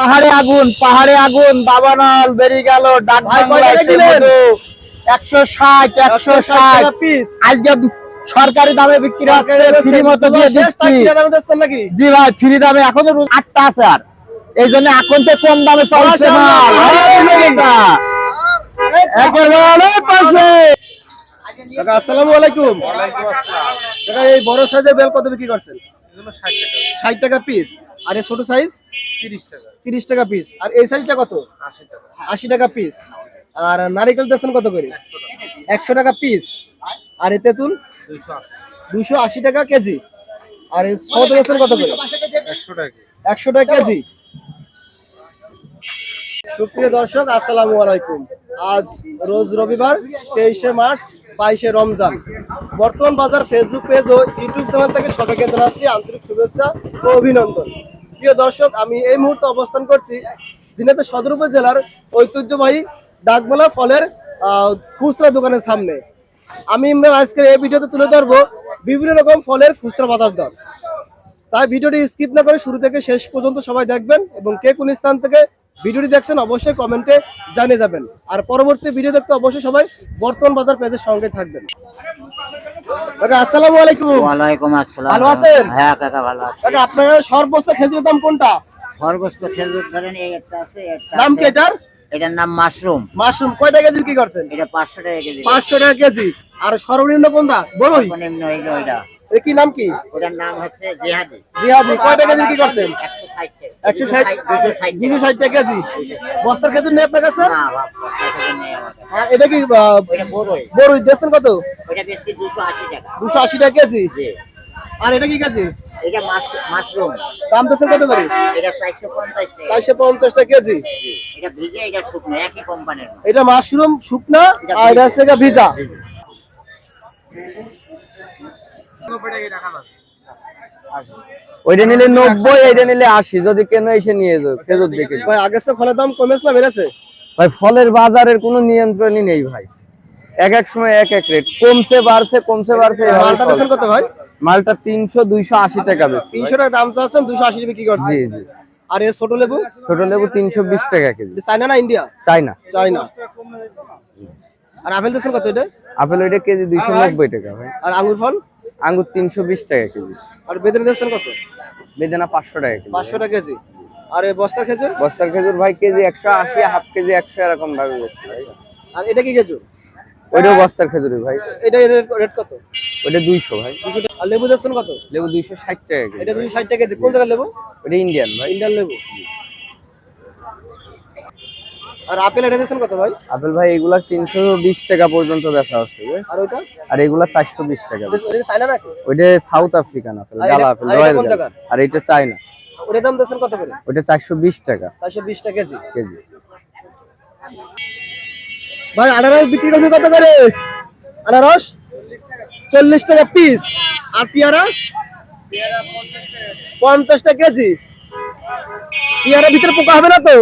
পাহাড়ে আগুন পাহাড়ে আগুন দাবানল বেরিয়ে গেল ডাক। একশো ষাট একশো ষাট আজকে সরকারি দামে বিক্রি হচ্ছে ফ্রি মতো দিয়ে দিচ্ছি। নাকি? জি ভাই ফ্রি দামে এখনও আটটা আছে আর। এই জন্য এখন তো কম দামে চলছে না। মাশাআল্লাহ। একেবারে পাশে কাকা আসসালামু আলাইকুম। এই বড় সাইজের বেল কত বিক্রি করছেন? ষাট টাকা। পিস আর এই ছোট সাইজ তিরিশ টাকা। পিস আর এই সাইজটা কত? আশি টাকা। পিস আর নারিকেল দিচ্ছেন কত করে? একশো টাকা। পিস আর এই তেঁতুল? দুশো আশি। টাকা কেজি। আর এই সত দিচ্ছেন কত করে? একশো টাকা কেজি। সুপ্রিয় দর্শক আসসালামু আলাইকুম। আজ রোজ রবিবার তেইশে মার্চ বাইশে রমজান। বর্তমান বাজার ফেসবুক পেজ ও ইউটিউব চ্যানেল থেকে সবাইকে জানাচ্ছি আন্তরিক শুভেচ্ছা ও অভিনন্দন। প্রিয় দর্শক, আমি এই মুহূর্তে অবস্থান করছি জিনাতে সদর উপজেলার ঐতিহ্যবাহী ডাকবালা ফলের খুচরা দোকানের সামনে। আমি আজকের এই ভিডিওতে তুলে ধরবো বিভিন্ন রকম ফলের খুচরা বাজার দর। তাই ভিডিওটি স্কিপ না করে শুরু থেকে শেষ পর্যন্ত সবাই দেখবেন এবং কে কোন স্থান থেকে ভিডিওটি দেখছেন অবশ্যই কমেন্টে জানিয়ে যাবেন। আর পরবর্তী ভিডিও দেখতে অবশ্যই সবাই বর্তমান বাজার পেজের সঙ্গে থাকবেন। কাকা আসসালামু আলাইকুম। ওয়ালাইকুম আসসালাম। ভালো আছেন? হ্যাঁ কাকা ভালো আছি। কাকা আপনার সর্বোচ্চ খেজুরের দাম কোনটা? খরগোশ খেজুর ধরেন এই একটা আছে একটা দাম কি এটার? এটার নাম মাশরুম। মাশরুম কয়টা কেজি কি করছেন? এটা পাঁচশো টাকা কেজি পাঁচশো টাকা কেজি। আর সর্বনিম্ন কোনটা? বড়ই? সর্বনিম্ন এই যে ওইটা। এর কি নাম কি? ওটার নাম হচ্ছে জিহাদি। জিহাদি কয়টা কেজি কি করছেন? টাকা কেজি। বস্তার খেজুর নেই আপনার কাছে? না। আর এটা কি বড়ই। বড়ই। দিচ্ছেন কত? বেশি দুশো আশি টাকা। দুশো আশি টাকা কেজি? আর এটা কি কেজি? এটা মাশরুম। দাম দিচ্ছেন কত করে? এটা টাকা। কেজি। এটা ভিজে এটা শুকনো একই কোম্পানির এটা মাশরুম শুকনা আর এটা হচ্ছে ভিজা। ওইটা নিলে নব্বই এইটা নিলে আশি। যদি কেন এসে নিয়ে যাও খেজুর দিকে। ভাই আগের ফলের দাম কমেছে না বেড়েছে? ভাই ফলের বাজারের কোনো নিয়ন্ত্রণই নেই ভাই। এক এক সময় এক এক রেট কমছে বাড়ছে কমছে বাড়ছে মালটা দিচ্ছেন কত ভাই? মালটা তিনশো দুইশো আশি টাকা বেশি তিনশো টাকা দাম চাচ্ছেন দুশো আশি বিক্রি করছে জি জি। আর এই ছোট লেবু? ছোট লেবু তিনশো বিশ টাকা কেজি। চায়না না ইন্ডিয়া? China China. আর আপেল দিচ্ছেন কত এটা? আপেল ওইটা কেজি দুইশো নব্বই টাকা ভাই। আর আঙ্গুর ফল? আঙ্গুর তিনশো বিশ টাকা কেজি। আর বেদনা দিচ্ছেন কত? বেদানা পাঁচশো টাকা কেজি। পাঁচশো টাকা কেজি। আর এই বস্তার খেজুর? বস্তার খেজুর ভাই কেজি একশো আশি হাফ কেজি একশো এরকম ভাবে বেচছে আর এটা কি খেজুর? ওইটাও বস্তার খেজুরই ভাই। এটা রেট কত? ওইটা দুইশো ভাই। আর লেবু দিচ্ছেন কত? লেবু দুইশো ষাট টাকা এটা দুশো ষাট টাকা কেজি। কোন জায়গার লেবু? ওইটা ইন্ডিয়ান ভাই। ইন্ডিয়ান লেবু। আর আপেল এটা দিচ্ছেন কত ভাই? আপেল ভাই এগুলা তিনশো বিশ টাকা পর্যন্ত বেচা হচ্ছে আর ওইটা? আর এগুলা চারশো বিশ টাকা ওটা ওটা চায়না নাকি? ওইটা সাউথ আফ্রিকান আপেল আর গালা এটা- আপেল রয়্যাল? আর এটা চাইনা ওটার দাম দিচ্ছেন কত করে? ওইটা চারশো বিশ টাকা চারশো বিশ টাকা কেজি। কেজি। ভাই, আনারস বিক্রি করছেন কত করে? আনারস? চল্লিশ টাকা পিস আর পেয়ারা? পঞ্চাশ টাকা কেজি। পেয়ারা ভিতরে পোকা হবে না তো?